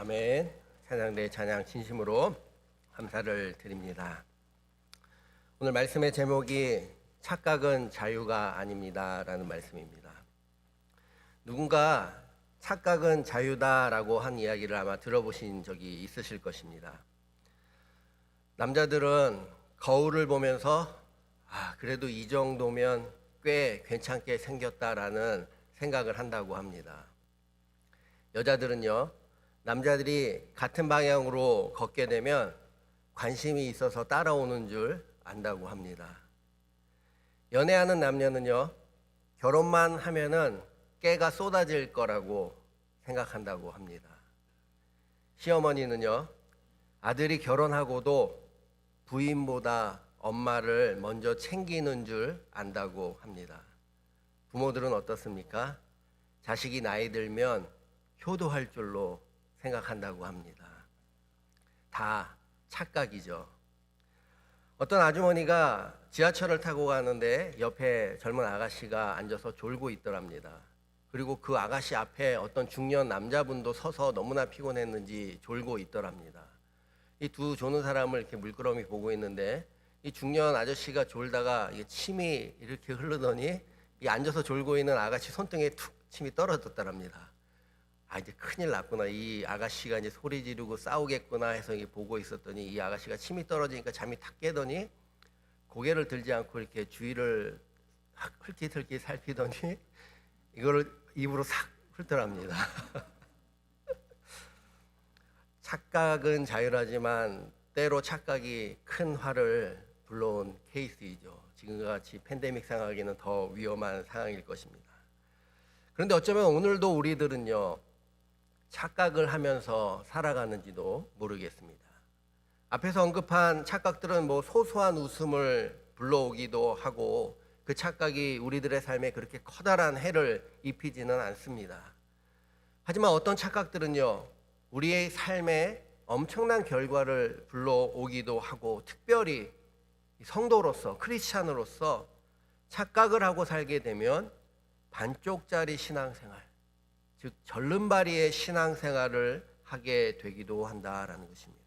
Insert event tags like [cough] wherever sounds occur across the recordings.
아멘. 찬양대 찬양 진심으로 감사를 드립니다. 오늘 말씀의 제목이 착각은 자유가 아닙니다라는 말씀입니다. 누군가 착각은 자유다라고 한 이야기를 아마 들어보신 적이 있으실 것입니다. 남자들은 거울을 보면서 아, 그래도 이 정도면 꽤 괜찮게 생겼다라는 생각을 한다고 합니다. 여자들은요, 남자들이 같은 방향으로 걷게 되면 관심이 있어서 따라오는 줄 안다고 합니다. 연애하는 남녀는요, 결혼만 하면은 깨가 쏟아질 거라고 생각한다고 합니다. 시어머니는요, 아들이 결혼하고도 부인보다 엄마를 먼저 챙기는 줄 안다고 합니다. 부모들은 어떻습니까? 자식이 나이 들면 효도할 줄로 생각한다고 합니다. 다 착각이죠. 어떤 아주머니가 지하철을 타고 가는데 옆에 젊은 아가씨가 앉아서 졸고 있더랍니다. 그리고 그 아가씨 앞에 어떤 중년 남자분도 서서 너무나 피곤했는지 졸고 있더랍니다. 이 두 조는 사람을 이렇게 물끄러미 보고 있는데 이 중년 아저씨가 졸다가 침이 이렇게 흐르더니 이 앉아서 졸고 있는 아가씨 손등에 툭 침이 떨어졌더랍니다. 아 이제 큰일 났구나 이 아가씨가 이제 소리 지르고 싸우겠구나 해서 보고 있었더니 이 아가씨가 침이 떨어지니까 잠이 탁 깨더니 고개를 들지 않고 이렇게 주위를 흘깃흘깃 살피더니 [laughs] 이거를 입으로 싹 훑더랍니다. [laughs] 착각은 자유라지만 때로 착각이 큰 화를 불러온 케이스이죠. 지금과 같이 팬데믹 상황에는 더 위험한 상황일 것입니다. 그런데 어쩌면 오늘도 우리들은요, 착각을 하면서 살아가는지도 모르겠습니다. 앞에서 언급한 착각들은 뭐 소소한 웃음을 불러오기도 하고 그 착각이 우리들의 삶에 그렇게 커다란 해를 입히지는 않습니다. 하지만 어떤 착각들은요, 우리의 삶에 엄청난 결과를 불러오기도 하고 특별히 성도로서 크리스찬으로서 착각을 하고 살게 되면 반쪽짜리 신앙생활, 즉 절름발이의 신앙생활을 하게 되기도 한다라는 것입니다.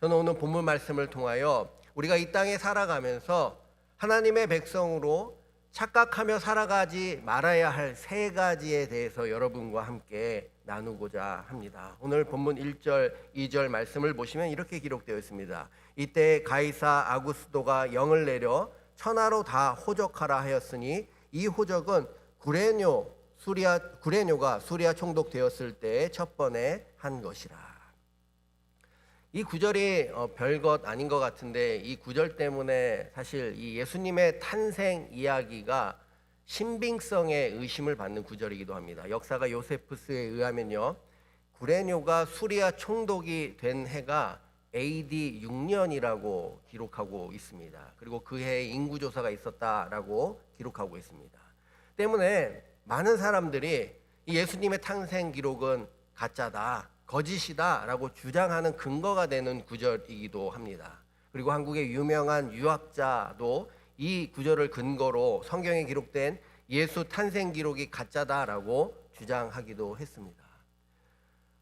저는 오늘 본문 말씀을 통하여 우리가 이 땅에 살아가면서 하나님의 백성으로 착각하며 살아가지 말아야 할 세 가지에 대해서 여러분과 함께 나누고자 합니다. 오늘 본문 1절, 2절 말씀을 보시면 이렇게 기록되어 있습니다. 이때 가이사 아구스도가 영을 내려 천하로 다 호적하라 하였으니 이 호적은 구레뇨 수리아 구레뇨가 수리아 총독되었을 때 첫 번에 한 것이라. 이 구절이 어, 별것 아닌 것 같은데 이 구절 때문에 사실 이 예수님의 탄생 이야기가 신빙성에 의심을 받는 구절이기도 합니다. 역사가 요세푸스에 의하면요. 구레뇨가 수리아 총독이 된 해가 AD 6년이라고 기록하고 있습니다. 그리고 그 해에 인구 조사가 있었다라고 기록하고 있습니다. 때문에 많은 사람들이 이 예수님의 탄생 기록은 가짜다, 거짓이다라고 주장하는 근거가 되는 구절이기도 합니다. 그리고 한국의 유명한 유학자도 이 구절을 근거로 성경에 기록된 예수 탄생 기록이 가짜다라고 주장하기도 했습니다.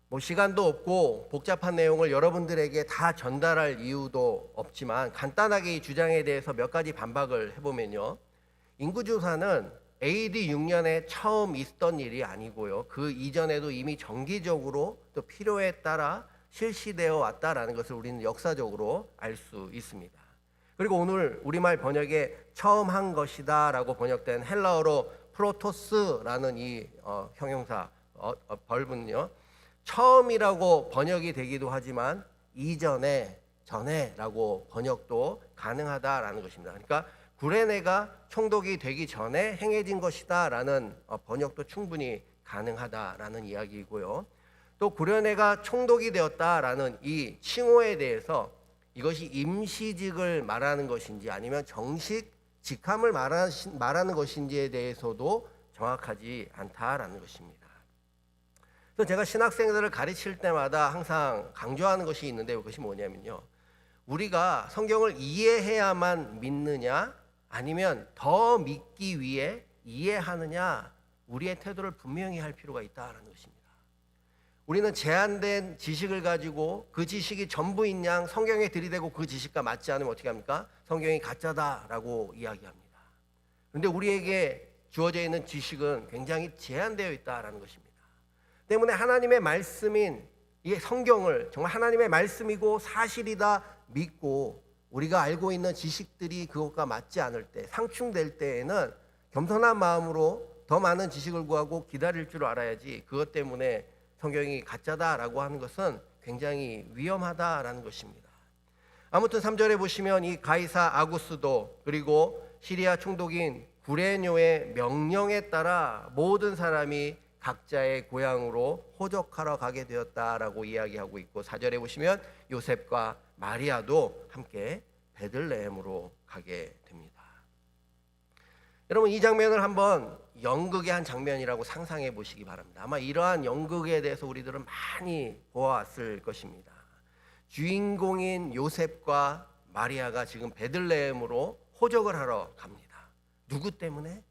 뭐 시간도 없고 복잡한 내용을 여러분들에게 다 전달할 이유도 없지만 간단하게 이 주장에 대해서 몇 가지 반박을 해보면요. 인구조사는 AD 6년에 처음 있었던 일이 아니고요. 그 이전에도 이미 정기적으로 또 필요에 따라 실시되어 왔다라는 것을 우리는 역사적으로 알 수 있습니다. 그리고 오늘 우리말 번역에 처음 한 것이다라고 번역된 헬라어로 프로토스라는 이 어, 형용사 어, 어, 벌분요. 처음이라고 번역이 되기도 하지만 이전에 전에라고 번역도 가능하다라는 것입니다. 그러니까 구레네가 총독이 되기 전에 행해진 것이다라는 어, 번역도 충분히 가능하다라는 이야기이고요. 또 구레네가 총독이 되었다라는 이 칭호에 대해서 이것이 임시직을 말하는 것인지 아니면 정식 직함을 말하는 것인지에 대해서도 정확하지 않다라는 것입니다. 그래서 제가 신학생들을 가르칠 때마다 항상 강조하는 것이 있는데 그것이 뭐냐면요. 우리가 성경을 이해해야만 믿느냐 아니면 더 믿기 위해 이해하느냐 우리의 태도를 분명히 할 필요가 있다는 것입니다. 우리는 제한된 지식을 가지고 그 지식이 전부인 양 성경에 들이대고 그 지식과 맞지 않으면 어떻게 합니까? 성경이 가짜다라고 이야기합니다. 그런데 우리에게 주어져 있는 지식은 굉장히 제한되어 있다라는 것입니다. 때문에 하나님의 말씀인 이 성경을 정말 하나님의 말씀이고 사실이다 믿고 우리가 알고 있는 지식들이 그것과 맞지 않을 때 상충될 때에는 겸손한 마음으로 더 많은 지식을 구하고 기다릴 줄 알아야지 그것 때문에 성경이 가짜다라고 하는 것은 굉장히 위험하다라는 것입니다. 아무튼 3절에 보시면 이 가이사 아구스도 그리고 시리아 총독인 구레뇨의 명령에 따라 모든 사람이 각자의 고향으로 호적하러 가게 되었다라고 이야기하고 있고 4절에 보시면 요셉과 마리아도 함께 베들레헴으로 가게 됩니다. 여러분 이 장면을 한번 연극의 한 장면이라고 상상해 보시기 바랍니다. 아마 이러한 연극에 대해서 우리들은 많이 보아왔을 것입니다. 주인공인 요셉과 마리아가 지금 베들레헴으로 호적을 하러 갑니다. 누구 때문에?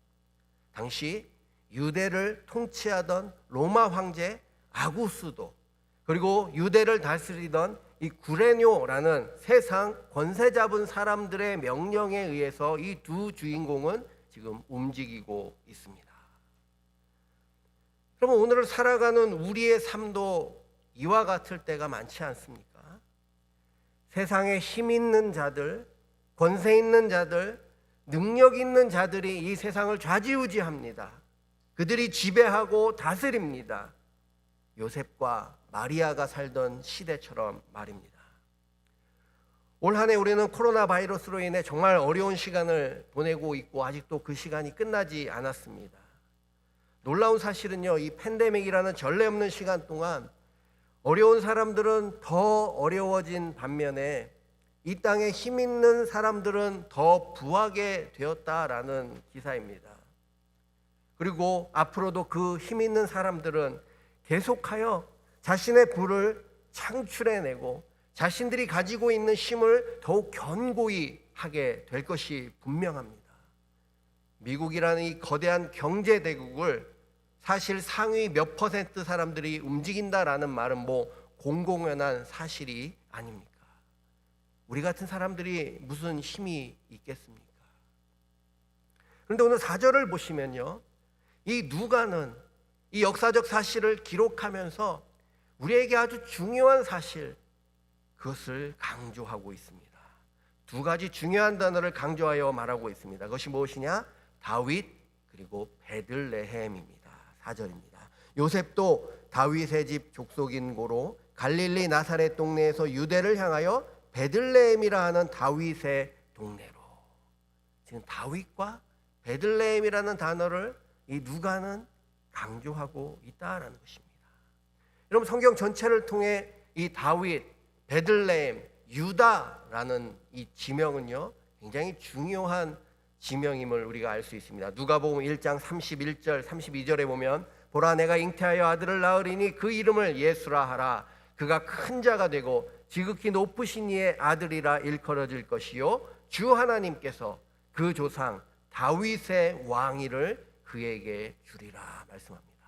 당시 유대를 통치하던 로마 황제 아구스도 그리고 유대를 다스리던 이 구레뇨라는 세상 권세 잡은 사람들의 명령에 의해서 이 두 주인공은 지금 움직이고 있습니다. 그러면 오늘을 살아가는 우리의 삶도 이와 같을 때가 많지 않습니까? 세상에 힘 있는 자들, 권세 있는 자들, 능력 있는 자들이 이 세상을 좌지우지합니다. 그들이 지배하고 다스립니다. 요셉과 마리아가 살던 시대처럼 말입니다. 올 한해 우리는 코로나 바이러스로 인해 정말 어려운 시간을 보내고 있고 아직도 그 시간이 끝나지 않았습니다. 놀라운 사실은요, 이 팬데믹이라는 전례 없는 시간 동안 어려운 사람들은 더 어려워진 반면에 이 땅에 힘 있는 사람들은 더 부하게 되었다라는 기사입니다. 그리고 앞으로도 그 힘 있는 사람들은 계속하여 자신의 부를 창출해내고 자신들이 가지고 있는 힘을 더욱 견고히 하게 될 것이 분명합니다. 미국이라는 이 거대한 경제 대국을 사실 상위 몇 퍼센트 사람들이 움직인다라는 말은 뭐 공공연한 사실이 아닙니까? 우리 같은 사람들이 무슨 힘이 있겠습니까? 그런데 오늘 4절을 보시면요. 이 누가는 이 역사적 사실을 기록하면서 우리에게 아주 중요한 사실 그것을 강조하고 있습니다. 두 가지 중요한 단어를 강조하여 말하고 있습니다. 그것이 무엇이냐? 다윗 그리고 베들레헴입니다. 4절입니다. 요셉도 다윗의 집 족속인 고로 갈릴리 나사렛 동네에서 유대를 향하여 베들레헴이라 하는 다윗의 동네로 지금 다윗과 베들레헴이라는 단어를 이 누가는 강조하고 있다라는 것입니다. 여러분 성경 전체를 통해 이 다윗, 베들레헴, 유다라는 이 지명은요 굉장히 중요한 지명임을 우리가 알 수 있습니다. 누가복음 1장 31절 32절에 보면 보라 내가 잉태하여 아들을 낳으리니 그 이름을 예수라 하라 그가 큰 자가 되고 지극히 높으신 이의 아들이라 일컬어질 것이요 주 하나님께서 그 조상 다윗의 왕위를 그에게 주리라 말씀합니다.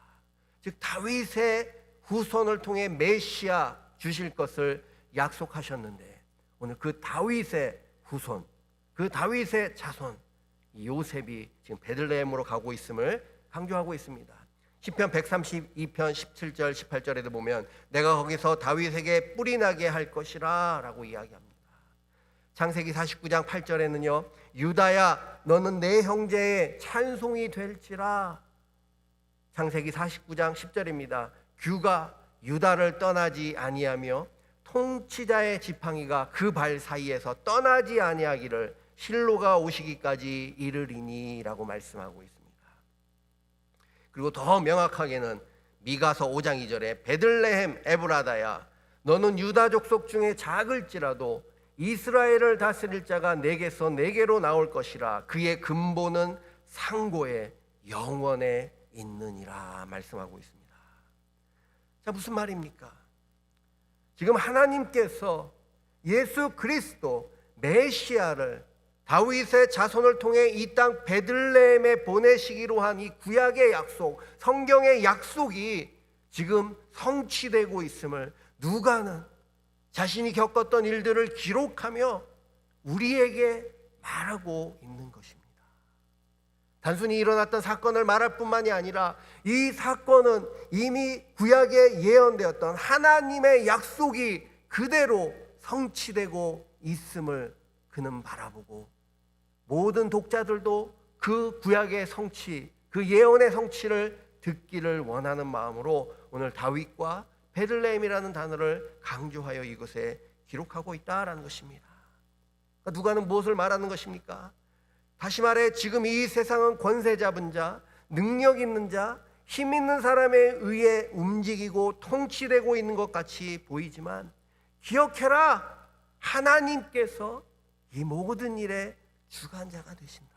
즉 다윗의 후손을 통해 메시아 주실 것을 약속하셨는데 오늘 그 다윗의 후손, 그 다윗의 자손 요셉이 지금 베들레헴으로 가고 있음을 강조하고 있습니다. 시편 132편 17절 18절에도 보면 내가 거기서 다윗에게 뿌리 나게 할 것이라라고 이야기합니다. 창세기 49장 8절에는요. 유다야 너는 내 형제의 찬송이 될지라. 창세기 49장 10절입니다. 규가 유다를 떠나지 아니하며 통치자의 지팡이가 그 발 사이에서 떠나지 아니하기를 실로가 오시기까지 이르리니라고 말씀하고 있습니다. 그리고 더 명확하게는 미가서 5장 2절에 베들레헴 에브라다야 너는 유다 족속 중에 작을지라도 이스라엘을 다스릴 자가 내게서 내게로 나올 것이라 그의 근본은 상고의 영원에 있느니라 말씀하고 있습니다. 자 무슨 말입니까? 지금 하나님께서 예수 그리스도 메시아를 다윗의 자손을 통해 이 땅 베들레헴에 보내시기로 한 이 구약의 약속, 성경의 약속이 지금 성취되고 있음을 누가는 자신이 겪었던 일들을 기록하며 우리에게 말하고 있는 것입니다. 단순히 일어났던 사건을 말할 뿐만이 아니라 이 사건은 이미 구약에 예언되었던 하나님의 약속이 그대로 성취되고 있음을 그는 바라보고 모든 독자들도 그 구약의 성취, 그 예언의 성취를 듣기를 원하는 마음으로 오늘 다윗과 베들레헴이라는 단어를 강조하여 이것에 기록하고 있다라는 것입니다. 그러니까 누가는 무엇을 말하는 것입니까? 다시 말해 지금 이 세상은 권세 잡은 자, 능력 있는 자, 힘 있는 사람에 의해 움직이고 통치되고 있는 것 같이 보이지만 기억해라. 하나님께서 이 모든 일에 주관자가 되신다.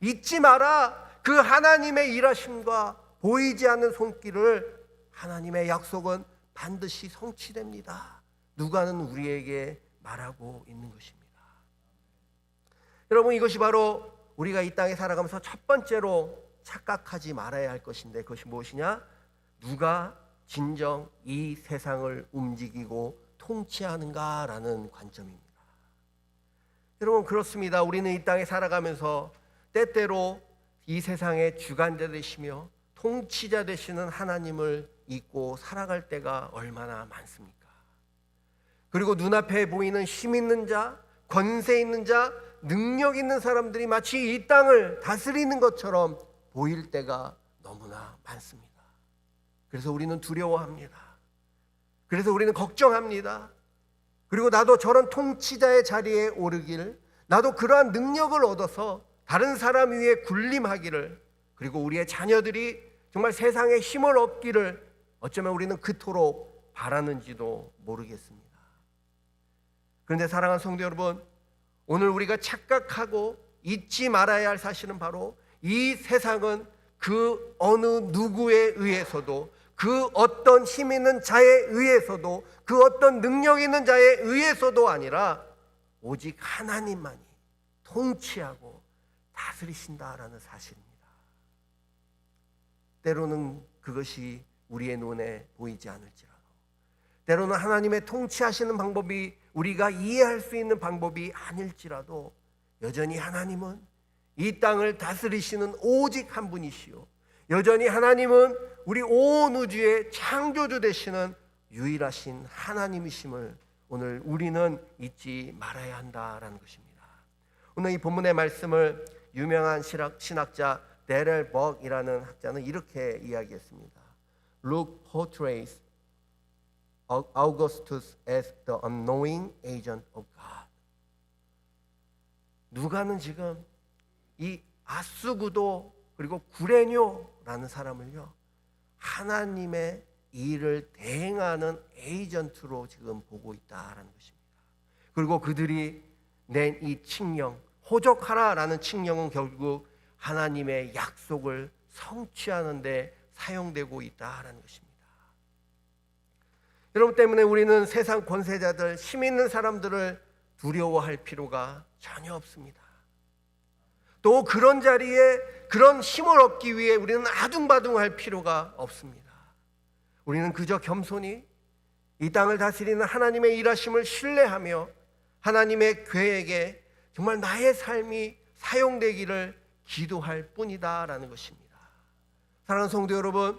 잊지 마라. 그 하나님의 일하심과 보이지 않는 손길을 하나님의 약속은 반드시 성취됩니다. 누가는 우리에게 말하고 있는 것입니다. 여러분 이것이 바로 우리가 이 땅에 살아가면서 첫 번째로 착각하지 말아야 할 것인데 그것이 무엇이냐? 누가 진정 이 세상을 움직이고 통치하는가라는 관점입니다. 여러분 그렇습니다. 우리는 이 땅에 살아가면서 때때로 이 세상의 주관자 되시며 통치자 되시는 하나님을 잊고 살아갈 때가 얼마나 많습니까? 그리고 눈앞에 보이는 힘 있는 자, 권세 있는 자, 능력 있는 사람들이 마치 이 땅을 다스리는 것처럼 보일 때가 너무나 많습니다. 그래서 우리는 두려워합니다. 그래서 우리는 걱정합니다. 그리고 나도 저런 통치자의 자리에 오르길, 나도 그러한 능력을 얻어서 다른 사람 위에 군림하기를, 그리고 우리의 자녀들이 정말 세상에 힘을 얻기를 어쩌면 우리는 그토록 바라는지도 모르겠습니다. 그런데 사랑하는 성도 여러분, 오늘 우리가 착각하고 잊지 말아야 할 사실은 바로 이 세상은 그 어느 누구에 의해서도 그 어떤 힘 있는 자에 의해서도 그 어떤 능력 있는 자에 의해서도 아니라 오직 하나님만이 통치하고 다스리신다라는 사실입니다. 때로는 그것이 우리의 눈에 보이지 않을지라도 때로는 하나님의 통치하시는 방법이 우리가 이해할 수 있는 방법이 아닐지라도 여전히 하나님은 이 땅을 다스리시는 오직 한 분이시요. 여전히 하나님은 우리 온 우주의 창조주 되시는 유일하신 하나님이심을 오늘 우리는 잊지 말아야 한다라는 것입니다. 오늘 이 본문의 말씀을 유명한 신학자 데렐 벅이라는 학자는 이렇게 이야기했습니다. Luke portrays Augustus as the unknowing agent of God. 누가는 지금 이 아수구도 그리고 구레뇨라는 사람을요 하나님의 일을 대행하는 에이전트로 지금 보고 있다라는 것입니다. 그리고 그들이 낸 이 칙령 호적하라라는 칙령은 결국 하나님의 약속을 성취하는데 사용되고 있다라는 것입니다. 여러분 때문에 우리는 세상 권세자들, 힘 있는 사람들을 두려워할 필요가 전혀 없습니다. 또 그런 자리에 그런 힘을 얻기 위해 우리는 아둥바둥할 필요가 없습니다. 우리는 그저 겸손히 이 땅을 다스리는 하나님의 일하심을 신뢰하며 하나님의 계획에 정말 나의 삶이 사용되기를 기도할 뿐이다라는 것입니다. 사랑하는 성도 여러분,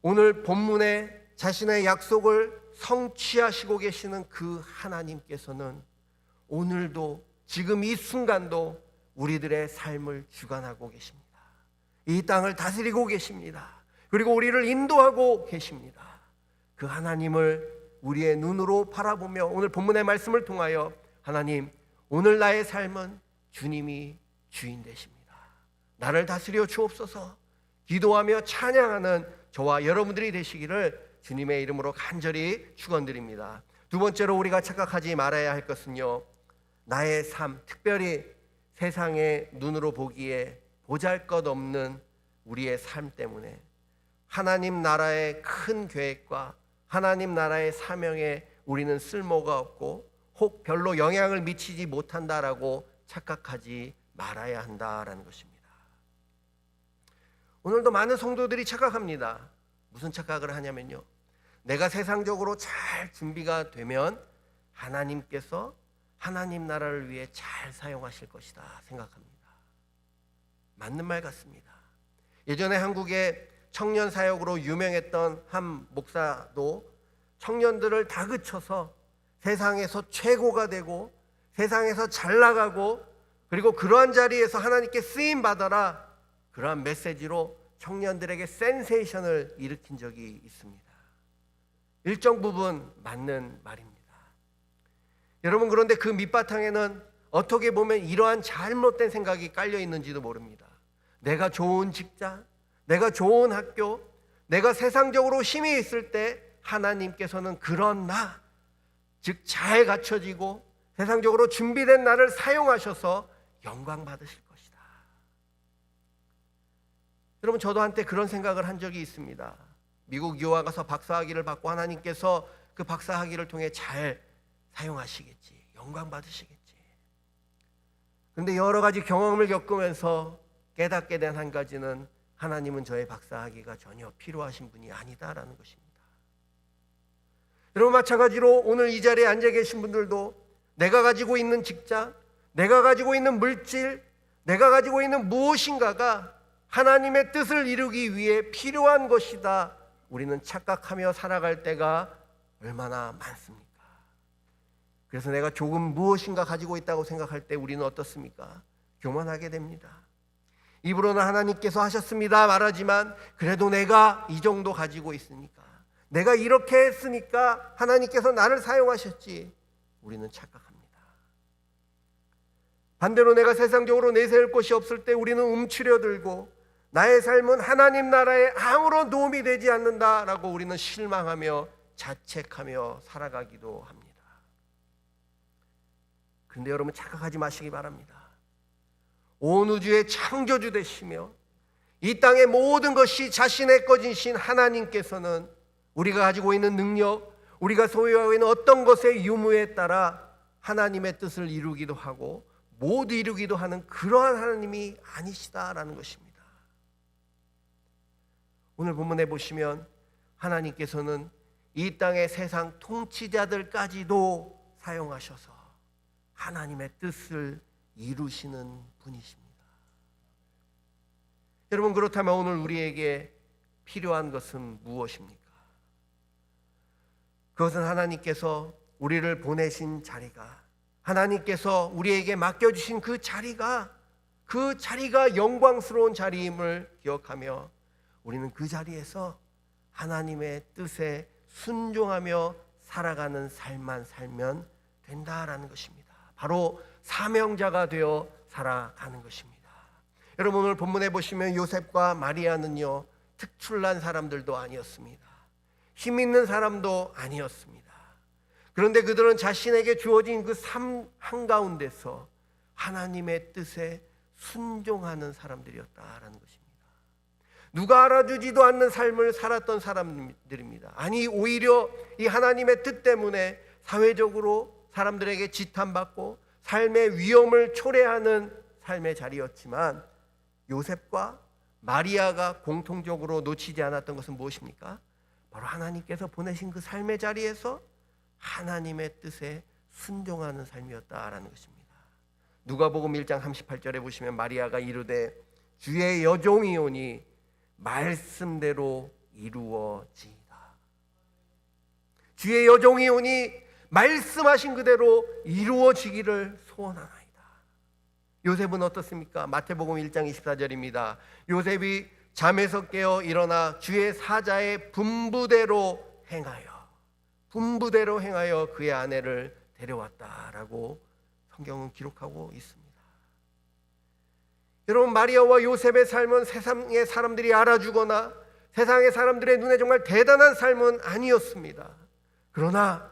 오늘 본문에 자신의 약속을 성취하시고 계시는 그 하나님께서는 오늘도 지금 이 순간도 우리들의 삶을 주관하고 계십니다. 이 땅을 다스리고 계십니다. 그리고 우리를 인도하고 계십니다. 그 하나님을 우리의 눈으로 바라보며 오늘 본문의 말씀을 통하여 하나님, 오늘 나의 삶은 주님이 주인 되십니다. 나를 다스려 주옵소서 기도하며 찬양하는 저와 여러분들이 되시기를 주님의 이름으로 간절히 축원드립니다. 두 번째로 우리가 착각하지 말아야 할 것은요. 나의 삶, 특별히 세상의 눈으로 보기에 보잘것없는 우리의 삶 때문에 하나님 나라의 큰 계획과 하나님 나라의 사명에 우리는 쓸모가 없고 혹 별로 영향을 미치지 못한다라고 착각하지 말아야 한다라는 것입니다. 오늘도 많은 성도들이 착각합니다. 무슨 착각을 하냐면요. 내가 세상적으로 잘 준비가 되면 하나님께서 하나님 나라를 위해 잘 사용하실 것이다 생각합니다. 맞는 말 같습니다. 예전에 한국에 청년 사역으로 유명했던 한 목사도 청년들을 다 그쳐서 세상에서 최고가 되고 세상에서 잘 나가고 그리고 그러한 자리에서 하나님께 쓰임 받아라 그러한 메시지로 청년들에게 센세이션을 일으킨 적이 있습니다. 일정 부분 맞는 말입니다. 여러분 그런데 그 밑바탕에는 어떻게 보면 이러한 잘못된 생각이 깔려 있는지도 모릅니다. 내가 좋은 직장, 내가 좋은 학교, 내가 세상적으로 힘이 있을 때 하나님께서는 그런 나, 즉 잘 갖춰지고 세상적으로 준비된 나를 사용하셔서 영광 받으실 것이다. 여러분 저도 한때 그런 생각을 한 적이 있습니다. 미국 유학 가서 박사학위를 받고 하나님께서 그 박사학위를 통해 잘 사용하시겠지. 영광 받으시겠지. 그런데 여러 가지 경험을 겪으면서 깨닫게 된 한 가지는 하나님은 저의 박사학위가 전혀 필요하신 분이 아니다라는 것입니다. 여러분 마찬가지로 오늘 이 자리에 앉아 계신 분들도 내가 가지고 있는 직장, 내가 가지고 있는 물질, 내가 가지고 있는 무엇인가가 하나님의 뜻을 이루기 위해 필요한 것이다. 우리는 착각하며 살아갈 때가 얼마나 많습니까? 그래서 내가 조금 무엇인가 가지고 있다고 생각할 때 우리는 어떻습니까? 교만하게 됩니다. 입으로는 하나님께서 하셨습니다 말하지만 그래도 내가 이 정도 가지고 있으니까 내가 이렇게 했으니까 하나님께서 나를 사용하셨지 우리는 착각합니다. 반대로 내가 세상적으로 내세울 것이 없을 때 우리는 움츠려 들고 나의 삶은 하나님 나라에 아무런 도움이 되지 않는다라고 우리는 실망하며 자책하며 살아가기도 합니다. 그런데 여러분 착각하지 마시기 바랍니다. 온 우주의 창조주 되시며 이 땅의 모든 것이 자신의 것이신 하나님께서는 우리가 가지고 있는 능력, 우리가 소유하고 있는 어떤 것의 유무에 따라 하나님의 뜻을 이루기도 하고 못 이루기도 하는 그러한 하나님이 아니시다라는 것입니다. 오늘 본문에 보시면 하나님께서는 이 땅의 세상 통치자들까지도 사용하셔서 하나님의 뜻을 이루시는 분이십니다. 여러분 그렇다면 오늘 우리에게 필요한 것은 무엇입니까? 그것은 하나님께서 우리를 보내신 자리가 하나님께서 우리에게 맡겨 주신 그 자리가 그 자리가 영광스러운 자리임을 기억하며 우리는 그 자리에서 하나님의 뜻에 순종하며 살아가는 삶만 살면 된다라는 것입니다. 바로 사명자가 되어 살아가는 것입니다. 여러분 오늘 본문에 보시면 요셉과 마리아는요 특출난 사람들도 아니었습니다. 힘 있는 사람도 아니었습니다. 그런데 그들은 자신에게 주어진 그 삶 한가운데서 하나님의 뜻에 순종하는 사람들이었다라는 것입니다. 누가 알아주지도 않는 삶을 살았던 사람들입니다. 아니 오히려 이 하나님의 뜻 때문에 사회적으로 사람들에게 지탄받고 삶의 위험을 초래하는 삶의 자리였지만 요셉과 마리아가 공통적으로 놓치지 않았던 것은 무엇입니까? 바로 하나님께서 보내신 그 삶의 자리에서 하나님의 뜻에 순종하는 삶이었다라는 것입니다. 누가복음 1장 38절에 보시면 마리아가 이르되 주의 여종이오니 말씀대로 이루어지이다. 주의 여종이 오니 말씀하신 그대로 이루어지기를 소원하나이다. 요셉은 어떻습니까? 마태복음 1장 24절입니다. 요셉이 잠에서 깨어 일어나 주의 사자의 분부대로 행하여 분부대로 행하여 그의 아내를 데려왔다라고 성경은 기록하고 있습니다. 여러분 마리아와 요셉의 삶은 세상의 사람들이 알아주거나 세상의 사람들의 눈에 정말 대단한 삶은 아니었습니다. 그러나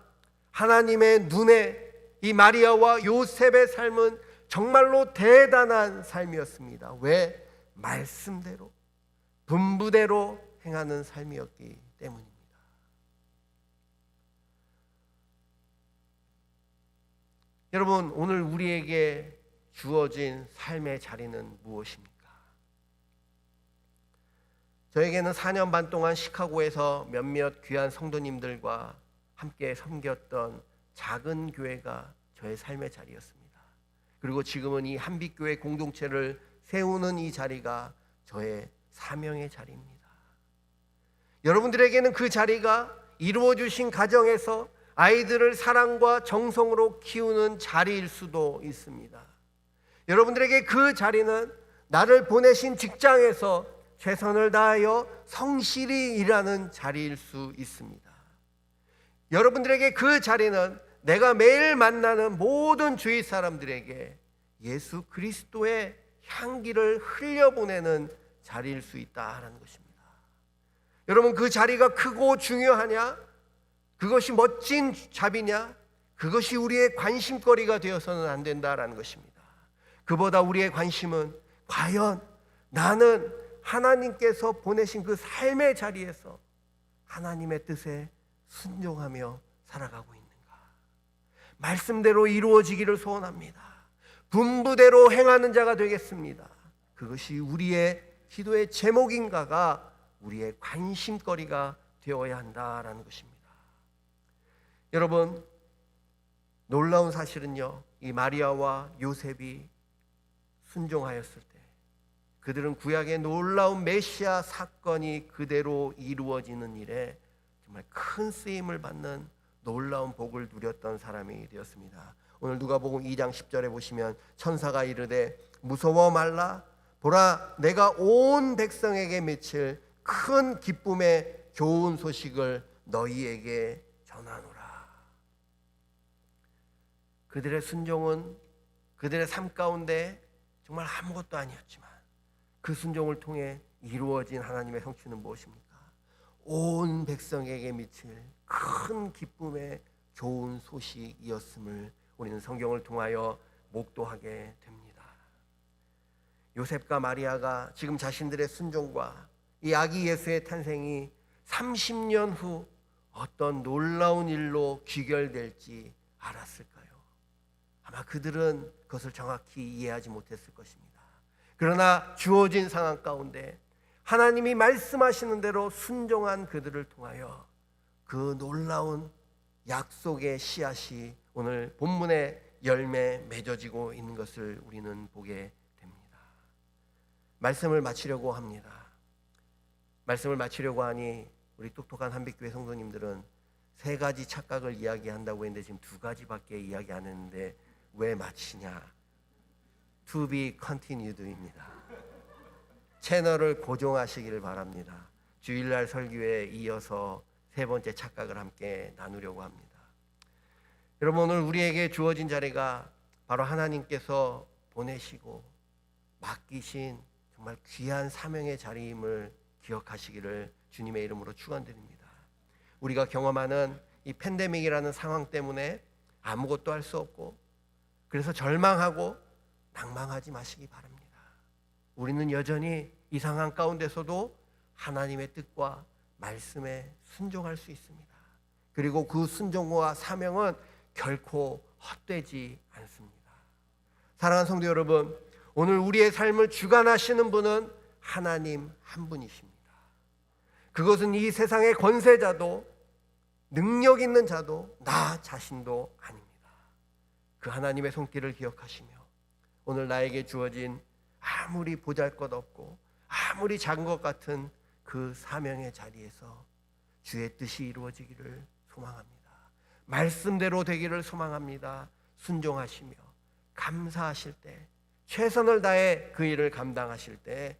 하나님의 눈에 이 마리아와 요셉의 삶은 정말로 대단한 삶이었습니다. 왜? 말씀대로, 분부대로 행하는 삶이었기 때문입니다. 여러분, 오늘 우리에게 주어진 삶의 자리는 무엇입니까? 저에게는 4년 반 동안 시카고에서 몇몇 귀한 성도님들과 함께 섬겼던 작은 교회가 저의 삶의 자리였습니다. 그리고 지금은 이 한빛교회 공동체를 세우는 이 자리가 저의 사명의 자리입니다. 여러분들에게는 그 자리가 이루어 주신 가정에서 아이들을 사랑과 정성으로 키우는 자리일 수도 있습니다. 여러분들에게 그 자리는 나를 보내신 직장에서 최선을 다하여 성실히 일하는 자리일 수 있습니다. 여러분들에게 그 자리는 내가 매일 만나는 모든 주위 사람들에게 예수 그리스도의 향기를 흘려보내는 자리일 수 있다라는 것입니다. 여러분 그 자리가 크고 중요하냐? 그것이 멋진 잡이냐? 그것이 우리의 관심거리가 되어서는 안 된다라는 것입니다. 그보다 우리의 관심은 과연 나는 하나님께서 보내신 그 삶의 자리에서 하나님의 뜻에 순종하며 살아가고 있는가? 말씀대로 이루어지기를 소원합니다. 분부대로 행하는 자가 되겠습니다. 그것이 우리의 기도의 제목인가가 우리의 관심거리가 되어야 한다라는 것입니다. 여러분 놀라운 사실은요. 이 마리아와 요셉이 순종하였을 때 그들은 구약의 놀라운 메시아 사건이 그대로 이루어지는 일에 정말 큰 쓰임을 받는 놀라운 복을 누렸던 사람이 되었습니다. 오늘 누가복음 2장 10절에 보시면 천사가 이르되 무서워 말라 보라 내가 온 백성에게 미칠 큰 기쁨의 좋은 소식을 너희에게 전하노라. 그들의 순종은 그들의 삶 가운데 정말 아무것도 아니었지만 그 순종을 통해 이루어진 하나님의 성취는 무엇입니까? 온 백성에게 미칠 큰 기쁨의 좋은 소식이었음을 우리는 성경을 통하여 목도하게 됩니다. 요셉과 마리아가 지금 자신들의 순종과 이 아기 예수의 탄생이 30년 후 어떤 놀라운 일로 귀결될지 알았을까요? 아마 그들은 그것을 정확히 이해하지 못했을 것입니다. 그러나 주어진 상황 가운데 하나님이 말씀하시는 대로 순종한 그들을 통하여 그 놀라운 약속의 씨앗이 오늘 본문의 열매 맺어지고 있는 것을 우리는 보게 됩니다. 말씀을 마치려고 합니다. 말씀을 마치려고 하니 우리 똑똑한 한빛교회 성도님들은 세 가지 착각을 이야기한다고 했는데 지금 두 가지밖에 이야기 안 했는데 왜 마치냐? To be continued입니다. 채널을 고정하시기를 바랍니다. 주일날 설교에 이어서 세 번째 착각을 함께 나누려고 합니다. 여러분 오늘 우리에게 주어진 자리가 바로 하나님께서 보내시고 맡기신 정말 귀한 사명의 자리임을 기억하시기를 주님의 이름으로 축원드립니다. 우리가 경험하는 이 팬데믹이라는 상황 때문에 아무것도 할 수 없고 그래서 절망하고 낭망하지 마시기 바랍니다. 우리는 여전히 이 상황 가운데서도 하나님의 뜻과 말씀에 순종할 수 있습니다. 그리고 그 순종과 사명은 결코 헛되지 않습니다. 사랑하는 성도 여러분, 오늘 우리의 삶을 주관하시는 분은 하나님 한 분이십니다. 그것은 이 세상의 권세자도 능력 있는 자도 나 자신도 아닙니다. 그 하나님의 손길을 기억하시며 오늘 나에게 주어진 아무리 보잘 것 없고 아무리 작은 것 같은 그 사명의 자리에서 주의 뜻이 이루어지기를 소망합니다. 말씀대로 되기를 소망합니다. 순종하시며 감사하실 때 최선을 다해 그 일을 감당하실 때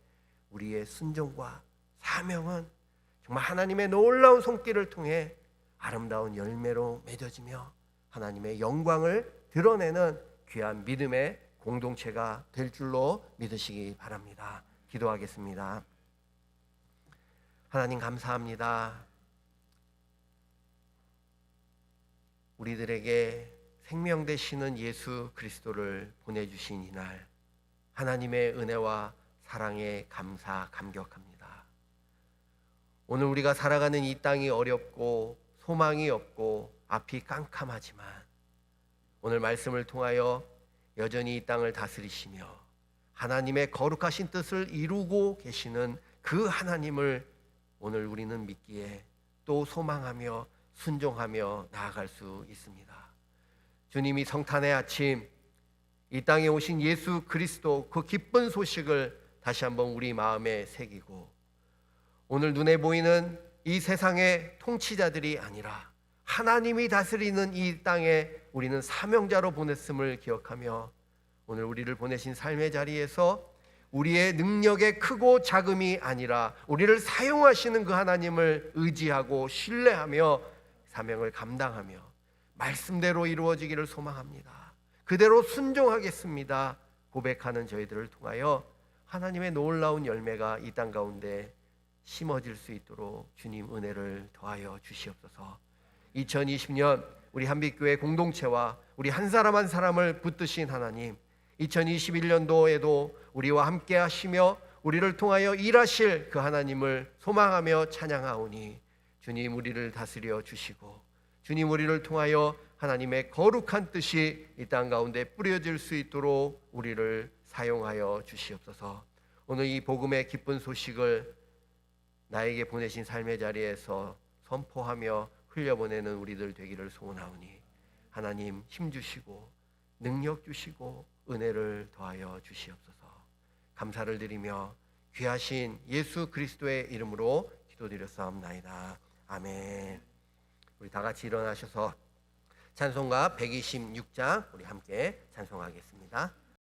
우리의 순종과 사명은 정말 하나님의 놀라운 손길을 통해 아름다운 열매로 맺어지며 하나님의 영광을 드러내는 귀한 믿음의 공동체가 될 줄로 믿으시기 바랍니다. 기도하겠습니다. 하나님 감사합니다. 우리들에게 생명 되시는 예수 그리스도를 보내주신 이날 하나님의 은혜와 사랑에 감사 감격합니다. 오늘 우리가 살아가는 이 땅이 어렵고 소망이 없고 앞이 깜깜하지만 오늘 말씀을 통하여 여전히 이 땅을 다스리시며 하나님의 거룩하신 뜻을 이루고 계시는 그 하나님을 오늘 우리는 믿기에 또 소망하며 순종하며 나아갈 수 있습니다. 주님이 성탄의 아침 이 땅에 오신 예수 그리스도 그 기쁜 소식을 다시 한번 우리 마음에 새기고 오늘 눈에 보이는 이 세상의 통치자들이 아니라 하나님이 다스리는 이 땅에 우리는 사명자로 보냈음을 기억하며 오늘 우리를 보내신 삶의 자리에서 우리의 능력의 크고 작음이 아니라 우리를 사용하시는 그 하나님을 의지하고 신뢰하며 사명을 감당하며 말씀대로 이루어지기를 소망합니다. 그대로 순종하겠습니다. 고백하는 저희들을 통하여 하나님의 놀라운 열매가 이 땅 가운데 심어질 수 있도록 주님 은혜를 더하여 주시옵소서. 2020년 우리 한빛교회 공동체와 우리 한 사람 한 사람을 붙드신 하나님, 2021년도에도 우리와 함께 하시며 우리를 통하여 일하실 그 하나님을 소망하며 찬양하오니 주님 우리를 다스려 주시고 주님 우리를 통하여 하나님의 거룩한 뜻이 이 땅 가운데 뿌려질 수 있도록 우리를 사용하여 주시옵소서. 오늘 이 복음의 기쁜 소식을 나에게 보내신 삶의 자리에서 선포하며 흘려보내는 우리들 되기를 소원하오니 하나님 힘 주시고 능력 주시고 은혜를 더하여 주시옵소서. 감사를 드리며 귀하신 예수 그리스도의 이름으로 기도드렸사옵나이다. 아멘. 우리 다 같이 일어나셔서 찬송가 126장 우리 함께 찬송하겠습니다.